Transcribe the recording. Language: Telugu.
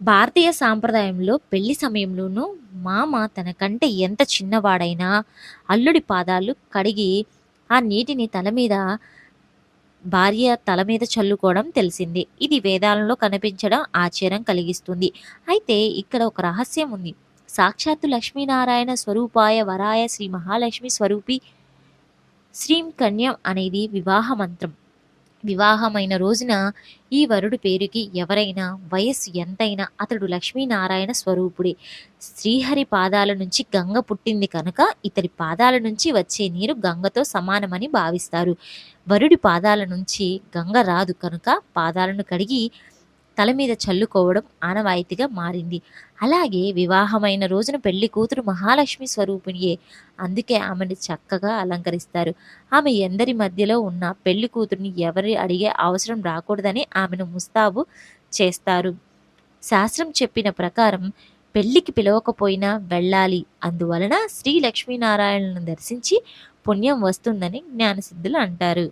భారతీయ సాంప్రదాయంలో పెళ్ళి సమయంలోనూ మామ తన కంటే ఎంత చిన్నవాడైనా అల్లుడి పాదాలు కడిగి ఆ నీటిని తల మీద భార్య తల మీద చల్లుకోవడం తెలిసింది. ఇది వేదాలలో కనిపించడం ఆశ్చర్యం కలిగిస్తుంది. అయితే ఇక్కడ ఒక రహస్యం ఉంది. సాక్షాత్తు లక్ష్మీనారాయణ స్వరూపాయ వరాయ శ్రీ మహాలక్ష్మి స్వరూపి శ్రీం కన్యం అనేది వివాహ మంత్రం. వివాహమైన రోజున ఈ వరుడు పేరుకి ఎవరైనా వయస్సు ఎంతైనా అతడు లక్ష్మీనారాయణ స్వరూపుడే. శ్రీహరి పాదాల నుంచి గంగ పుట్టింది కనుక ఇతడి పాదాల నుంచి వచ్చే నీరు గంగతో సమానమని భావిస్తారు. వరుడి పాదాల నుంచి గంగ రాదు కనుక పాదాలను కడిగి తల మీద చల్లుకోవడం ఆనవాయితీగా మారింది. అలాగే వివాహమైన రోజున పెళ్ళి కూతురు మహాలక్ష్మి స్వరూపిణియే. అందుకే ఆమెను చక్కగా అలంకరిస్తారు. ఆమె ఎందరి మధ్యలో ఉన్న పెళ్ళి కూతురిని ఎవరి అడిగే అవసరం రాకూడదని ఆమెను ముస్తాబు చేస్తారు. శాస్త్రం చెప్పిన ప్రకారం పెళ్ళికి పిలవకపోయినా వెళ్ళాలి. అందువలన శ్రీ లక్ష్మీనారాయణను దర్శించి పుణ్యం వస్తుందని జ్ఞానసిద్ధులు అంటారు.